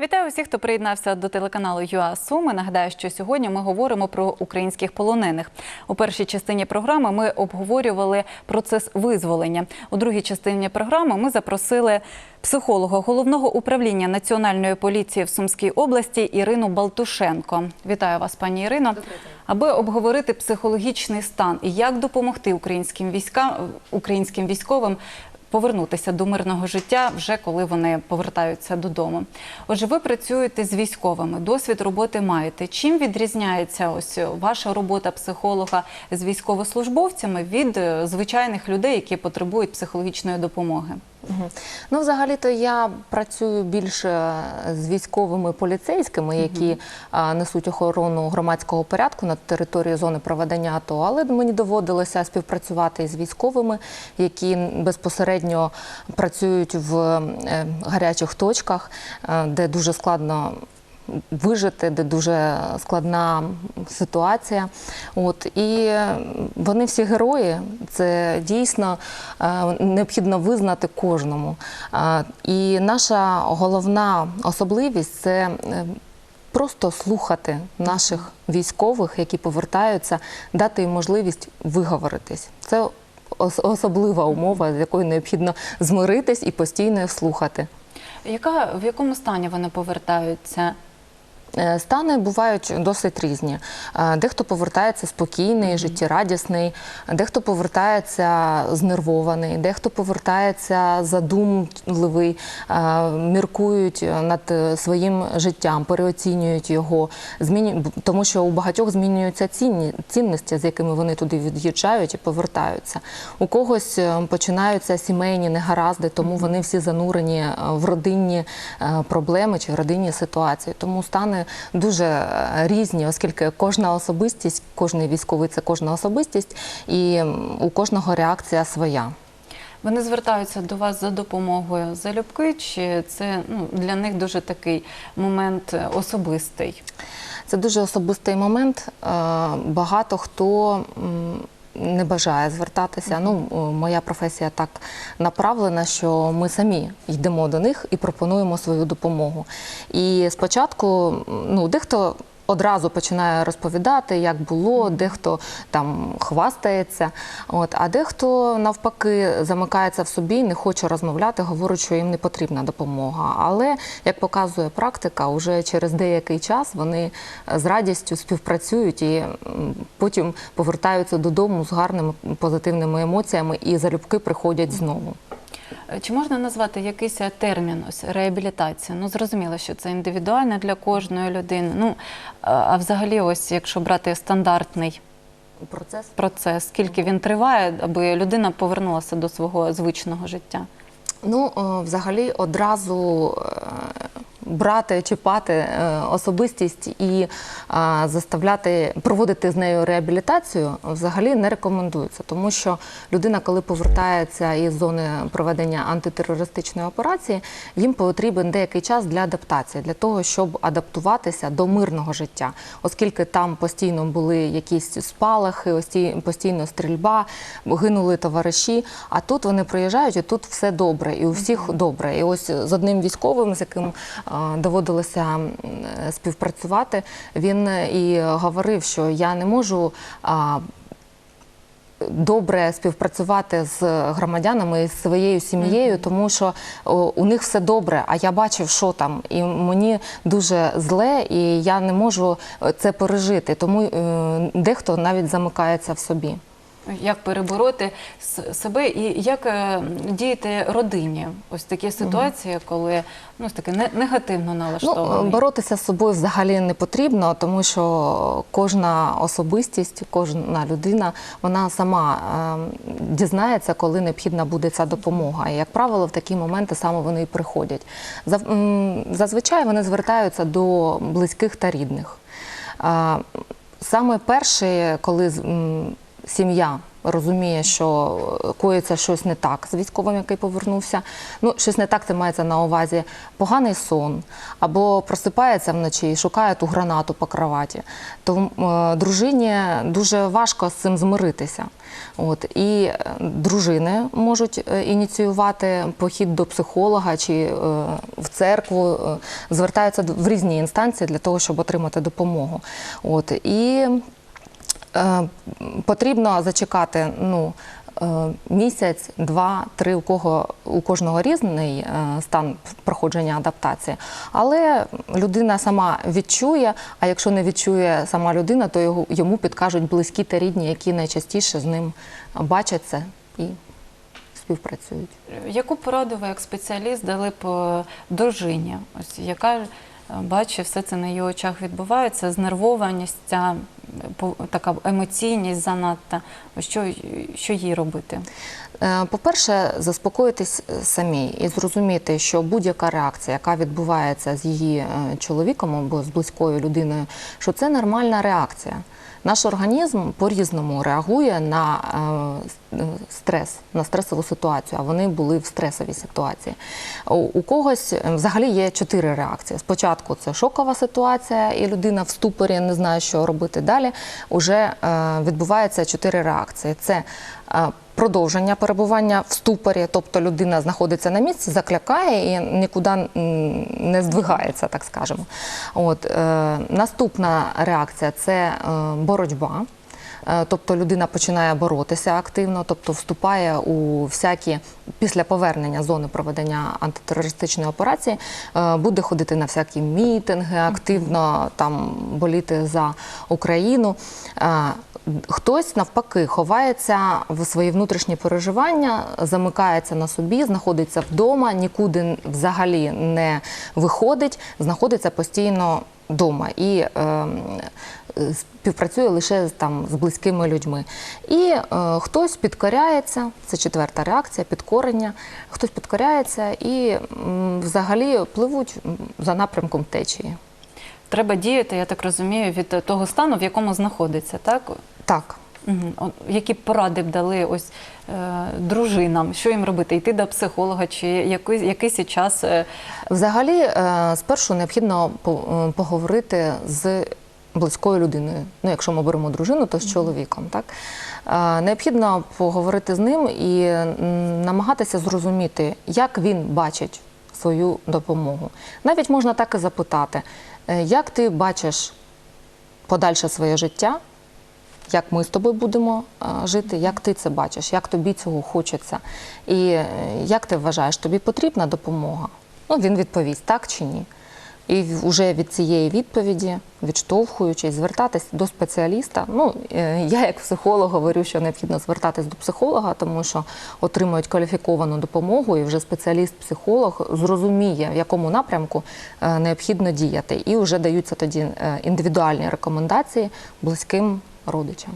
Вітаю усіх, хто приєднався до телеканалу ЮА Суми. Нагадаю, що сьогодні ми говоримо про українських полонених. У першій частині програми ми обговорювали процес визволення. У другій частині програми ми запросили психолога головного управління національної поліції в Сумській області Ірину Балтушенко. Вітаю вас, пані Ірино. Аби обговорити психологічний стан і як допомогти українським військам українським військовим повернутися до мирного життя вже коли вони повертаються додому. Отже, ви працюєте з військовими, досвід роботи маєте. Чим відрізняється ось ваша робота психолога з військовослужбовцями від е, звичайних людей, які потребують психологічної допомоги? Ну, взагалі-то я працюю більше з військовими поліцейськими, які а, несуть охорону громадського порядку на території зони проведення АТО, але мені доводилося співпрацювати з військовими, які безпосередньо працюють в е, гарячих точках, е, де дуже складно вижити, де дуже складна ситуація. От і вони всі герої. Це дійсно е, необхідно визнати кожному. Е, І наша головна особливість це. е, Просто слухати наших військових, які повертаються, дати їм можливість виговоритись. Це особлива умова, з якою необхідно змиритись і постійно слухати. Яка в якому стані вони повертаються? Е, Стани бувають досить різні. Е, Дехто повертається спокійний, життєрадісний, дехто повертається знервований, дехто повертається задумливий, е, міркують над своїм життям, переоцінюють його, тому що у багатьох змінюються цінні... цінності, з якими вони туди від'їжджають і повертаються. У когось починаються сімейні негаразди, тому вони всі занурені в родинні проблеми чи родинні ситуації. Тому стани дуже е, різні, оскільки кожна особистість, кожний військовий це кожна особистість, і у кожного реакція своя. Вони звертаються до вас за допомогою залюбки, чи це ну, для них дуже такий момент е, особистий? Це дуже особистий момент. Е, Багато хто не бажає звертатися. Ну, е, моя професія так направлена, що ми самі йдемо до них і пропонуємо свою допомогу. І спочатку, ну, дехто. Одразу починає розповідати, як було, дехто там хвастається, от, а дехто навпаки замикається в собі, не хоче розмовляти, говорить, що їм не потрібна допомога. Але як показує практика, уже через деякий час вони з радістю співпрацюють і потім повертаються додому з гарними позитивними емоціями і залюбки приходять знову. Е, Чи можна назвати якийсь е, термін ось реабілітація? Ну зрозуміло, що це індивідуально для кожної людини. Ну а взагалі, ось якщо брати стандартний Процес процес, скільки він триває, аби людина повернулася до свого звичного життя? Ну, взагалі, одразу е, брати, чіпати е, особистість і е, заставляти проводити з нею реабілітацію взагалі не рекомендується, тому що людина, коли повертається із зони проведення антитерористичної операції, їм потрібен деякий час для адаптації, для того, щоб адаптуватися до мирного життя, оскільки там постійно були якісь спалахи, постійно стрільба, гинули товариші. А тут вони приїжджають, і тут все добре, і у всіх добре. І ось з одним військовим, з яким а, доводилося е, співпрацювати, він і говорив, що я не можу. Добре співпрацювати з громадянами з своєю сім'єю, тому що у них все добре. А я бачив, що там, і мені дуже зле, і я не можу е, це пережити. Тому е, дехто навіть замикається в собі. Як перебороти себе і як е, діяти родині? Ось такі ситуації, коли ну таке не- негативно Ну, боротися з собою взагалі не потрібно, тому що кожна особистість, кожна людина, вона сама е, дізнається, коли необхідна буде ця допомога. І, як правило, в такі моменти саме вони і приходять. Зазвичай вони звертаються до близьких та рідних. Е, Саме перше, коли сім'я розуміє, що е, коїться щось не так з військовим, який повернувся. Ну, щось не так це мається на увазі поганий сон, або просипається вночі і шукає ту гранату по кроваті. То е, дружині дуже важко з цим змиритися. От і е, дружини можуть е, ініціювати похід до психолога чи е, в церкву, звертаються в різні інстанції для того, щоб отримати допомогу. От і потрібно зачекати ну, е, місяць, два, три, у кого у кожного різний е, стан проходження адаптації. Але людина сама відчує, а якщо не відчує сама людина, то йому підкажуть близькі та рідні, які найчастіше з ним бачаться і співпрацюють. Яку пораду ви як спеціаліст дали е, дружині, ось яка е, бачить, все це на її очах відбувається, знервованість, ця е, по- така емоційність занадто. Що, що їй робити? Е, По-перше, заспокоїтись самій і зрозуміти, що будь-яка реакція, яка відбувається з її е, чоловіком або з близькою людиною, що це нормальна реакція. Наш організм по-різному реагує на е, стрес, на стресову ситуацію, а вони були в стресовій ситуації. У, когось взагалі є чотири реакції. Спочатку це шокова ситуація, і людина в ступорі не знає, що робити. Далі вже е, відбувається чотири реакції. Це е, продовження перебування в ступорі, тобто людина знаходиться на місці, заклякає і нікуди не здвигається, так скажемо. От, е, наступна реакція це боротьба. Е, Тобто людина починає боротися активно, тобто вступає у всякі після повернення зони проведення антитерористичної операції, е, буде ходити на всякі мітинги, активно там боліти за Україну. Е, Хтось навпаки ховається в свої внутрішні переживання, замикається на собі, знаходиться вдома, нікуди взагалі не виходить, знаходиться постійно вдома і е, співпрацює лише там з близькими людьми. І е, хтось підкоряється, це четверта реакція, підкорення. Хтось підкоряється і м, взагалі пливуть за напрямком течії. Треба діяти, я так розумію, від того стану, в якому знаходиться, так? Так. Угу. Які поради б дали ось е, дружинам, що їм робити? Йти до психолога чи якийсь, якийсь час е, Взагалі, е, спершу необхідно е, поговорити з близькою людиною. Ну, якщо ми беремо дружину, то з чоловіком. Так? Необхідно поговорити з ним і намагатися зрозуміти, як він бачить свою допомогу. Навіть можна так і запитати, е, як ти бачиш подальше своє життя, як ми з тобою будемо жити, як ти це бачиш, як тобі цього хочеться, і е, як ти вважаєш, тобі потрібна допомога? Ну, він відповість так чи ні. І вже від цієї відповіді, відштовхуючись, звертатись до спеціаліста. Ну, е, я як психолог говорю, що необхідно звертатись до психолога, тому що отримують кваліфіковану допомогу, і вже спеціаліст-психолог зрозуміє, в якому напрямку е, необхідно діяти. І вже даються тоді е, індивідуальні рекомендації близьким родичам.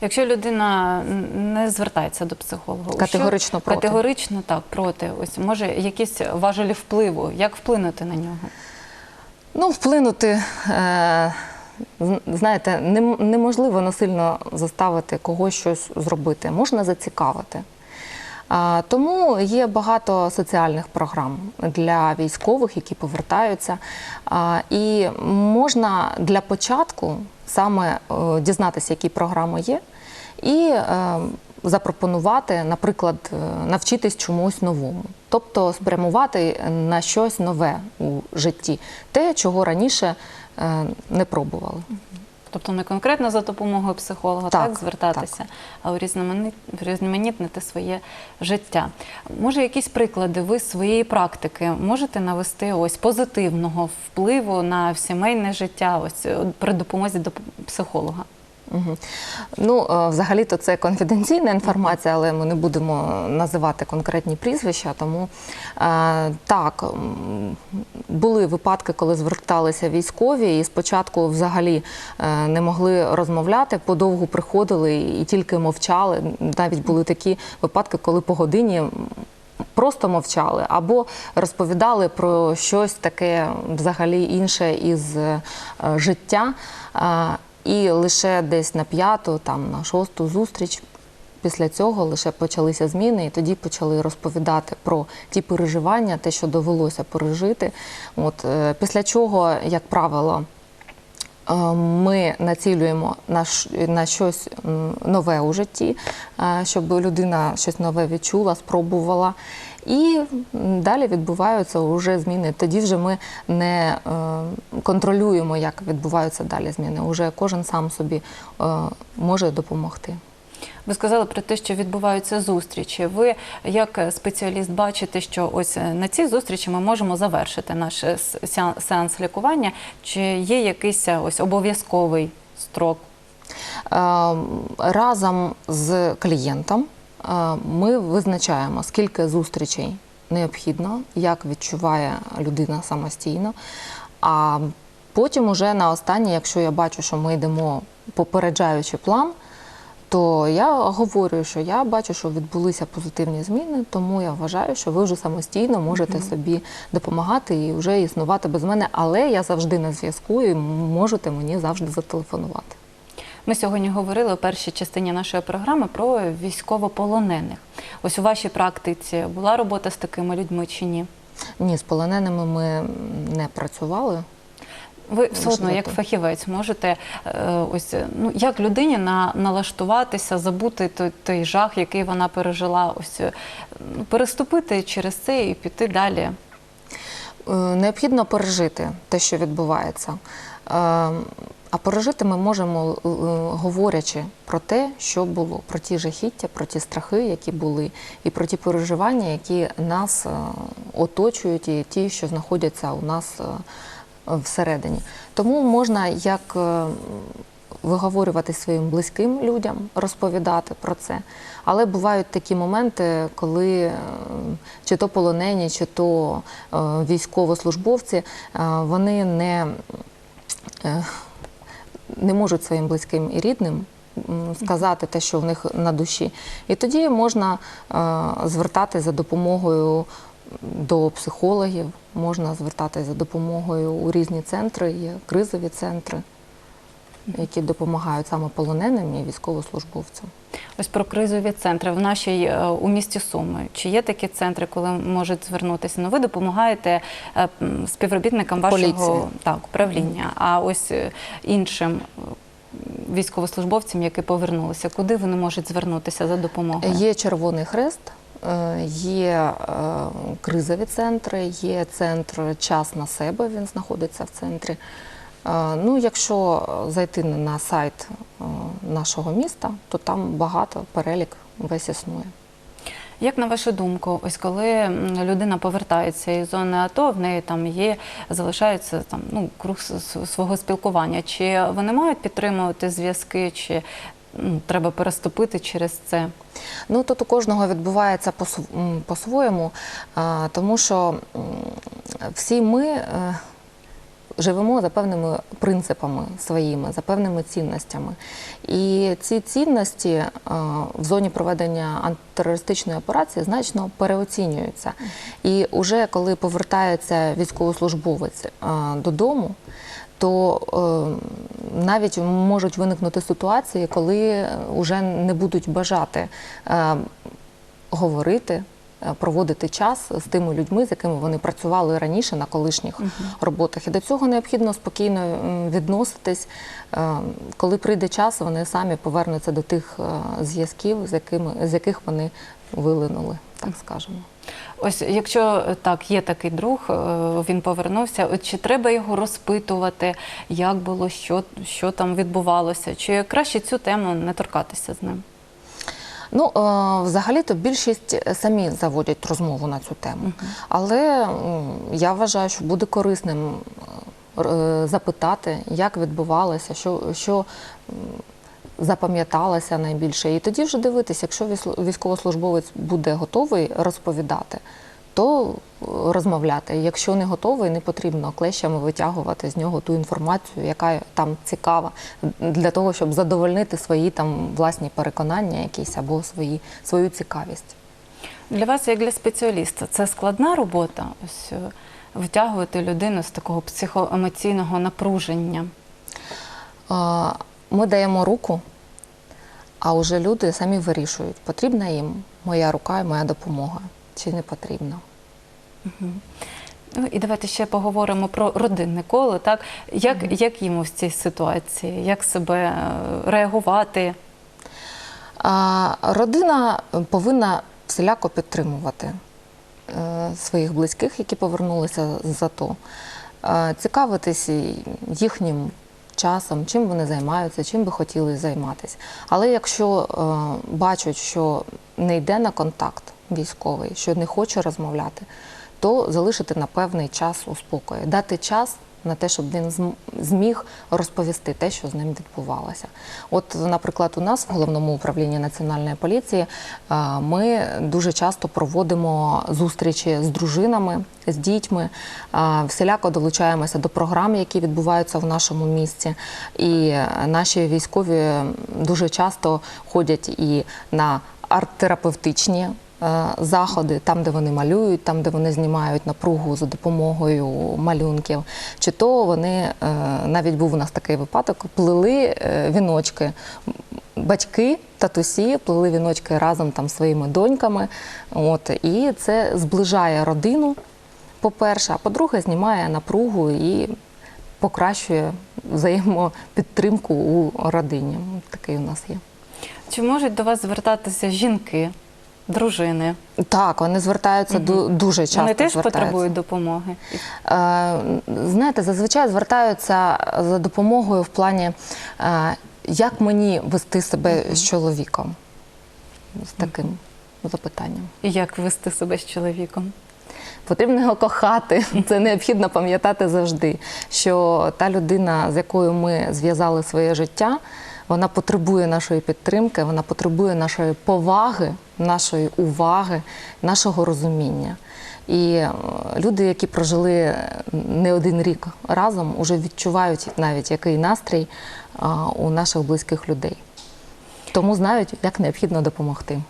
Якщо людина не звертається до психолога, Категорично що, проти. Категорично так, проти. Ось може якісь важелі впливу, як вплинути на нього? Ну, вплинути, е, знаєте, неможливо насильно заставити когось щось зробити, можна зацікавити. Тому є багато соціальних програм для військових, які повертаються. І можна для початку саме е, дізнатися, які програми є, і е, запропонувати, наприклад, е, навчитись чомусь новому, тобто спрямувати на щось нове у житті, те, чого раніше е, не пробували. Тобто не конкретно за допомогою психолога так, Так, звертатися, а урізноманит- урізноманітнити своє життя. Може, якісь приклади ви своєї практики можете навести ось позитивного впливу на сімейне життя, ось е, при допомозі до психолога? Ну, е, взагалі-то це конфіденційна інформація, але ми не будемо називати конкретні прізвища. Тому е, так, були випадки, коли зверталися військові, і спочатку взагалі е, не могли розмовляти, подовгу приходили і тільки мовчали. Навіть були такі випадки, коли по годині. Просто мовчали або розповідали про щось таке взагалі інше із життя. І лише десь на п'яту, там на шосту зустріч Після цього лише почалися зміни, і тоді почали розповідати про ті переживання, те, що довелося пережити. От е, після чого, як правило, е, ми націлюємо на, на щось нове у житті, е, щоб людина щось нове відчула, спробувала. І далі відбуваються вже зміни. Тоді вже ми не е, контролюємо, як відбуваються далі зміни. Уже кожен сам собі е, може допомогти. Ви сказали про те, що відбуваються зустрічі. Ви як спеціаліст бачите, що ось е, на цій зустрічі ми можемо завершити наш сеанс лікування. Чи є якийсь ось обов'язковий строк? Разом з клієнтом ми визначаємо, скільки зустрічей необхідно, як відчуває людина самостійно. А потім, уже на останнє, якщо я бачу, що ми йдемо попереджаючи план, то я говорю, що я бачу, що відбулися позитивні зміни, тому я вважаю, що ви вже самостійно можете собі допомагати і вже існувати без мене, але я завжди на зв'язку і можете мені завжди зателефонувати. Ми сьогодні говорили у першій частині нашої програми про військовополонених. Ось у вашій практиці була робота з такими людьми чи ні? Ні, з полоненими ми не працювали. Ви все одно, як фахівець, можете е, ось ну як людині на налаштуватися, забути той, той жах, який вона пережила, ось е, ну, переступити через це і піти далі. Е, Необхідно пережити те, що відбувається. А пережити ми можемо, е, говорячи про те, що було, про ті жахіття, про ті страхи, які були, і про ті переживання, які нас е, оточують, і ті, що знаходяться у нас е, всередині. Тому можна як виговорювати своїм близьким людям, розповідати про це. Але бувають такі моменти, коли чи то полонені, чи то військовослужбовці, вони не, не можуть своїм близьким і рідним сказати те, що в них на душі. І тоді можна звертати за допомогою до психологів, можна звертати за допомогою у різні центри, є кризові центри, які допомагають саме полоненим і військовослужбовцям. Ось про кризові центри в нашій е, у місті Суми. Чи є такі центри, коли можуть звернутися? Ну, ви допомагаєте е, співробітникам вашого Поліції. так, управління, а ось е, іншим військовослужбовцям, які повернулися, куди вони можуть звернутися за допомогою? Є Червоний Хрест, є кризові центри, є центр час на себе. Він знаходиться в центрі. Е, Ну, якщо зайти на сайт е, нашого міста, то там багато перелік весь існує. Як на вашу думку, ось коли людина повертається із зони АТО, в неї там є, залишається там ну круг свого спілкування. Чи вони мають підтримувати зв'язки, чи м, треба переступити через це? Ну тут у кожного відбувається по-своєму, тому що всі ми е, живемо за певними принципами своїми, за певними цінностями. І ці цінності е, в зоні проведення антитерористичної операції значно переоцінюються. І вже коли повертається військовослужбовець е, додому, то е, навіть можуть виникнути ситуації, коли вже не будуть бажати е, говорити, е, проводити час з тими людьми, з якими вони працювали раніше на колишніх роботах. І до цього необхідно спокійно відноситись. Е, Коли прийде час, вони самі повернуться до тих е, зв'язків, з якими з яких вони вилинули, так скажемо. Ось якщо е, так, є такий друг, е, він повернувся. От чи треба його розпитувати, як було, що, що там відбувалося? Чи краще цю тему не торкатися з ним? Ну, е, взагалі-то більшість самі заводять розмову на цю тему. Але я вважаю, що буде корисним е, е, запитати, як відбувалося, що, що запам'яталося найбільше. І тоді вже дивитися, якщо військовослужбовець буде готовий розповідати, то е, розмовляти. Якщо не готовий, не потрібно клещами витягувати з нього ту інформацію, яка там цікава, для того, щоб задовольнити свої там власні переконання якісь або свої, свою цікавість. Для вас, як для спеціаліста, це складна робота, ось е, витягувати людину з такого психоемоційного напруження. Е, Ми даємо руку, А вже люди самі вирішують, потрібна їм моя рука і моя допомога, чи не потрібна. Ну і давайте ще поговоримо про родинне коло. Так як, як йому в цій ситуації, як себе е, реагувати? А родина повинна всіляко підтримувати е, своїх близьких, які повернулися з АТО, е, цікавитись їхнім часом, чим вони займаються, чим би хотіли займатися. Але якщо е, бачать, що не йде на контакт військовий, що не хоче розмовляти, то залишити на певний час у спокої, дати час на те, щоб він зміг розповісти те, що з ним відбувалося. От, наприклад, у нас в головному управлінні національної поліції е, ми дуже часто проводимо зустрічі з дружинами, з дітьми, е, всіляко долучаємося до програм, які відбуваються в нашому місті. І наші військові дуже часто ходять і на арт-терапевтичні заходи, там, де вони малюють, там, де вони знімають напругу за допомогою малюнків. Чи то вони е, навіть був у нас такий випадок, плели е, віночки. Батьки, татусі плели віночки разом там своїми доньками. От, і це зближає родину, по-перше, а по-друге, знімає напругу і покращує взаємопідтримку у родині. Такий у нас є. Чи можуть до вас звертатися жінки, дружини? Так, вони звертаються ду- дуже часто. Вони теж звертаються. потребують допомоги. Е, Знаєте, зазвичай звертаються за допомогою в плані, е, як мені вести себе з чоловіком з таким запитанням. І як вести себе з чоловіком? Потрібно його кохати. Це необхідно пам'ятати завжди, що та людина, з якою ми зв'язали своє життя, вона потребує нашої підтримки, вона потребує нашої поваги, нашої уваги, нашого розуміння. І е, люди, які прожили не один рік разом, вже відчувають навіть який настрій у наших близьких людей. Тому знають, як необхідно допомогти.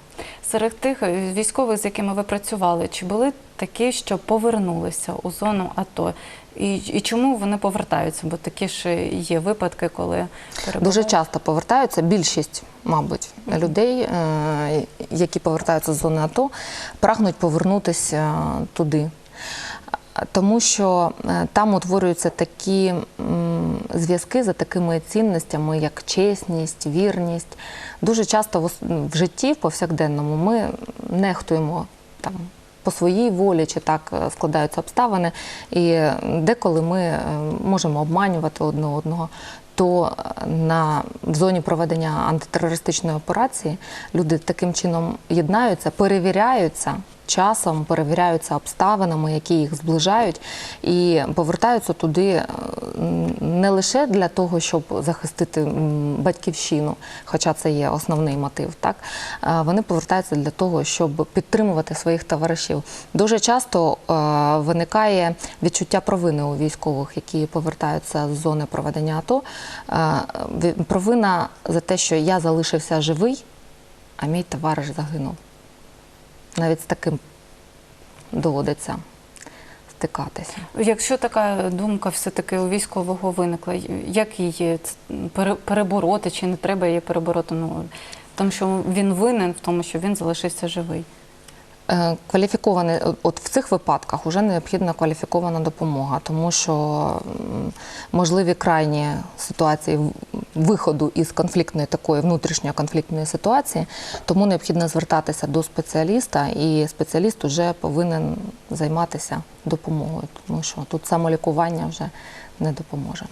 Серед тих е, військових, з якими ви працювали, чи були такі, що повернулися у зону АТО? І, і чому вони повертаються? Бо такі ж є випадки, коли перебувають. Дуже часто повертаються. Більшість, мабуть, людей, е, які повертаються з зони АТО, прагнуть повернутися туди. Тому що е, там утворюються такі зв'язки за такими цінностями, як чесність, вірність. Дуже часто в житті, в повсякденному, ми нехтуємо там. По своїй волі чи так е, складаються обставини, і деколи ми е, можемо обманювати одне одного. То е, на в зоні проведення антитерористичної операції люди таким чином єднаються, перевіряються часом, перевіряються обставинами, які їх зближають, і повертаються туди е, не лише для того, щоб захистити батьківщину, хоча це є основний мотив. Так вони повертаються для того, щоб підтримувати своїх товаришів. Дуже часто е, виникає відчуття провини у військових, які повертаються з зони проведення АТО. Е, Провина за те, що я залишився живий, а мій товариш загинув. Навіть з таким доводиться стикатися. Якщо така думка все-таки у військового виникла, як її перебороти, чи не треба її перебороти? Ну, тому що він винен в тому, що він залишився живий. Е, Кваліфікований, от- от в цих випадках вже необхідна кваліфікована допомога, тому що можливі крайні ситуації виходу із конфліктної такої внутрішньої конфліктної ситуації, тому необхідно звертатися до спеціаліста, і спеціаліст вже повинен займатися допомогою, тому що тут самолікування вже не допоможе.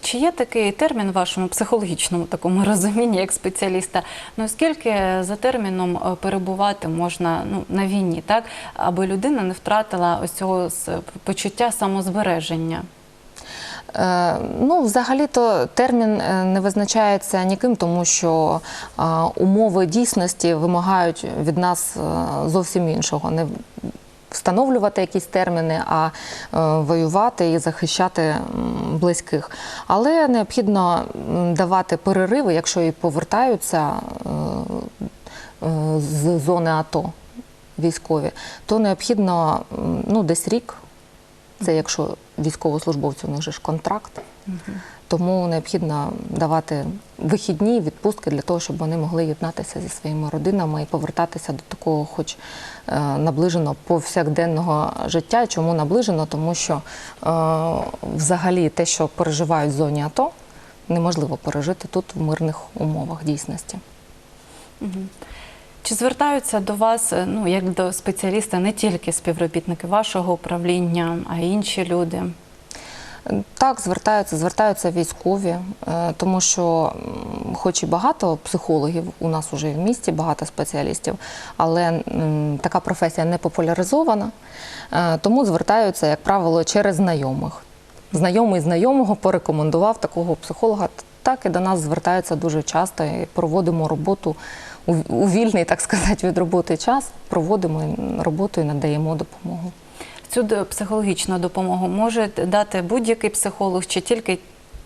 Чи є такий термін в вашому психологічному такому розумінні, як спеціаліста? Ну скільки за терміном е, перебувати можна ну, на війні, так аби людина не втратила ось цього почуття самозбереження? Е, Ну, взагалі-то термін е, не визначається ніким, тому що е, умови дійсності вимагають від нас зовсім іншого. Не встановлювати якісь терміни, а воювати і захищати близьких. Але необхідно давати перериви, якщо і повертаються з зони АТО військові, то необхідно ну, десь рік Це якщо військовослужбовці, у них же ж контракт. Тому необхідно давати вихідні відпустки для того, щоб вони могли єднатися зі своїми родинами і повертатися до такого, хоч е, наближеного повсякденного життя. Чому наближено? Тому що е, взагалі те, що переживають в зоні АТО, неможливо пережити тут в мирних умовах дійсності. Чи звертаються до вас, е, ну як до спеціаліста, не тільки співробітники вашого управління, а й інші люди? Так, звертаються, звертаються військові, е, тому що, хоч і багато психологів у нас вже в місті, багато спеціалістів, але така професія не популяризована, е, тому звертаються, як правило, через знайомих. Знайомий знайомого порекомендував такого психолога. Так і до нас звертаються дуже часто і проводимо роботу у вільний, так сказати, від роботи час. Проводимо роботу і надаємо допомогу. Цю психологічну допомогу може дати будь-який психолог, чи тільки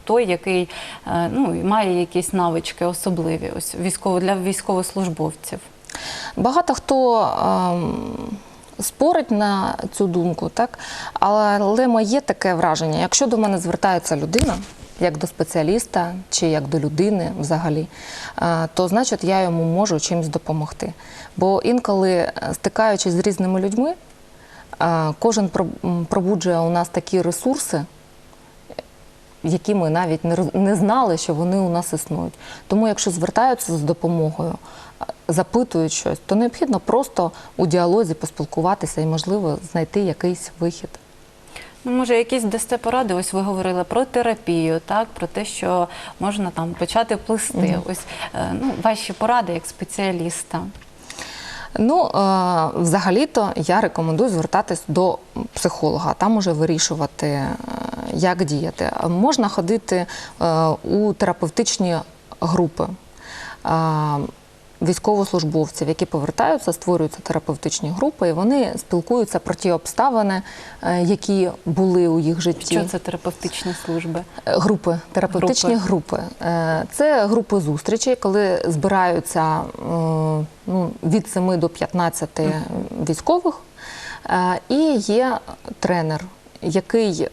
той, який е, ну, має якісь навички особливі, ось військово для військовослужбовців. Багато хто ем, спорить на цю думку, так? але моє таке враження, якщо до мене звертається людина, як до спеціаліста чи як до людини взагалі, то значить я йому можу чимось допомогти. Бо інколи, е, стикаючись з різними людьми, кожен пробуджує у нас такі ресурси, які ми навіть не, знали, що вони у нас існують. Тому, якщо звертаються з допомогою, запитують щось, то необхідно просто у діалозі поспілкуватися і, можливо, знайти якийсь вихід. Ну, може, якісь дасте поради? Ось ви говорили про терапію, так про те, що можна там почати плисти. Ось е, ну, ваші поради як спеціаліста. Ну, е, взагалі-то я рекомендую звертатись до психолога, там уже вирішувати, е, як діяти. Можна ходити у терапевтичні групи. Військовослужбовців, які повертаються, створюються терапевтичні групи, і вони спілкуються про ті обставини, е, які були у їх житті. Що це терапевтичні служби? Е, Групи, терапевтичні групи. Е, Це групи зустрічей, коли збираються ну, від 7 до 15 військових, і є тренер, який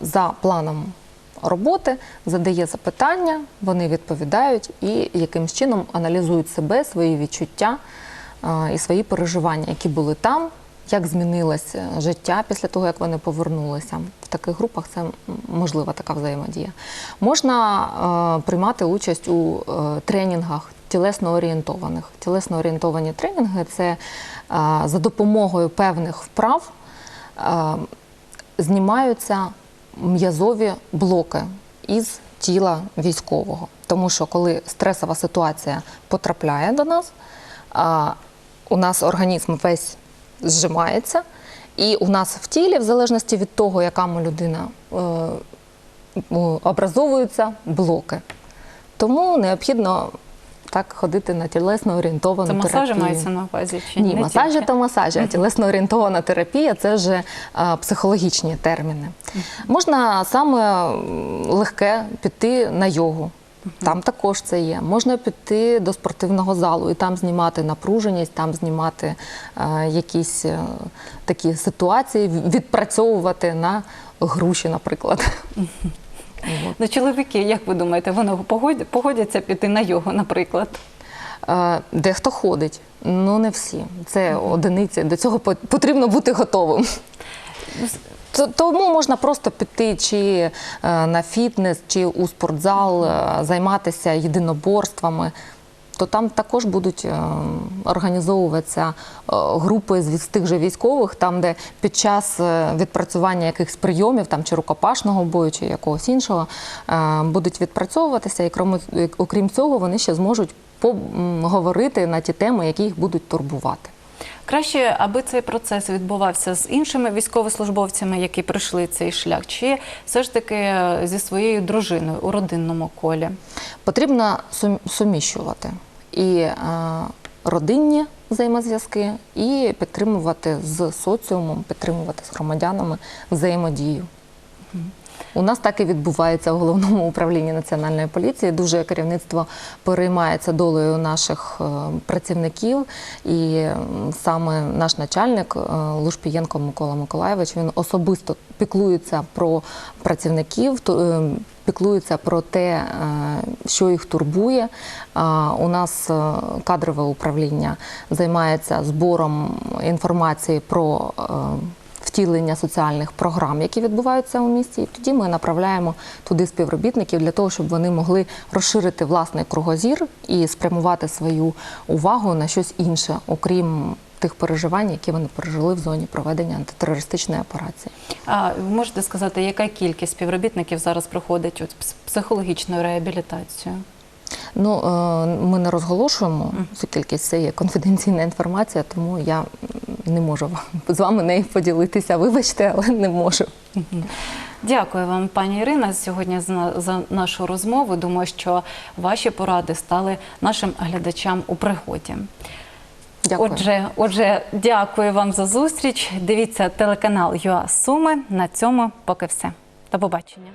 за планом роботи задає запитання, вони відповідають і якимсь чином аналізують себе, свої відчуття е, і свої переживання, які були там. Як змінилося життя після того, як вони повернулися? В таких групах це можлива така взаємодія. Можна е, приймати участь у е, тренінгах тілесно орієнтованих. Тілесно орієнтовані тренінги це е, за допомогою певних вправ е, знімаються м'язові блоки із тіла військового. Тому що коли стресова ситуація потрапляє до нас, у нас організм весь зжимається, і у нас в тілі, в залежності від того, яка ми людина, е, образовуються блоки. Тому необхідно так ходити на тілесно орієнтовану терапію. Це масажі мається на увазі? Чи Ні, не масажі тільки? то масажі, а тілесно орієнтована терапія це вже а, психологічні терміни. Можна саме легке піти на йогу. Там також це є. Можна піти до спортивного залу і там знімати напруженість, там знімати е, якісь е, такі ситуації, відпрацьовувати на груші, наприклад. Ну, чоловіки, як ви думаєте, вони погодяться піти на його, наприклад? Е, Дехто ходить, ну не всі. Це одиниці. До цього потрібно бути готовим. Тому можна просто піти чи е, на фітнес, чи у спортзал, е, займатися єдиноборствами. То там також будуть е, організовуватися е, групи з тих же військових, там, де під час е, відпрацювання якихось прийомів, там чи рукопашного бою, чи якогось іншого, будуть відпрацьовуватися, і крім, окрім цього, вони ще зможуть поговорити на ті теми, які їх будуть турбувати. Краще, аби цей процес відбувався з іншими військовослужбовцями, які пройшли цей шлях, чи все ж таки зі своєю дружиною у родинному колі? Потрібно сум- суміщувати і е, родинні взаємозв'язки, і підтримувати з соціумом, підтримувати з громадянами взаємодію. У нас так і відбувається у головному управлінні національної поліції. Дуже керівництво переймається долею наших е, працівників, і саме наш начальник е, Лушпієнко Микола Миколаєвич він особисто піклується про працівників. Е, про те, е, що їх турбує. У нас е, кадрове управління займається збором інформації про е, втілення соціальних програм, які відбуваються у місті. І тоді ми направляємо туди співробітників для того, щоб вони могли розширити власний кругозір і спрямувати свою увагу на щось інше, окрім тих переживань, які вони пережили в зоні проведення антитерористичної операції. А ви можете сказати, яка кількість співробітників зараз проходить от пс- психологічну реабілітацію? Ну, е, ми не розголошуємо цю кількість, це є конфіденційна інформація, тому я не можу з вами нею поділитися. Вибачте, але не можу. Дякую вам, пані Ірина, сьогодні за нашу розмову. Думаю, що ваші поради стали нашим глядачам у пригоді. Дякую. Отже, отже, дякую вам за зустріч. Дивіться телеканал ЮА Суми. На цьому поки все. До побачення.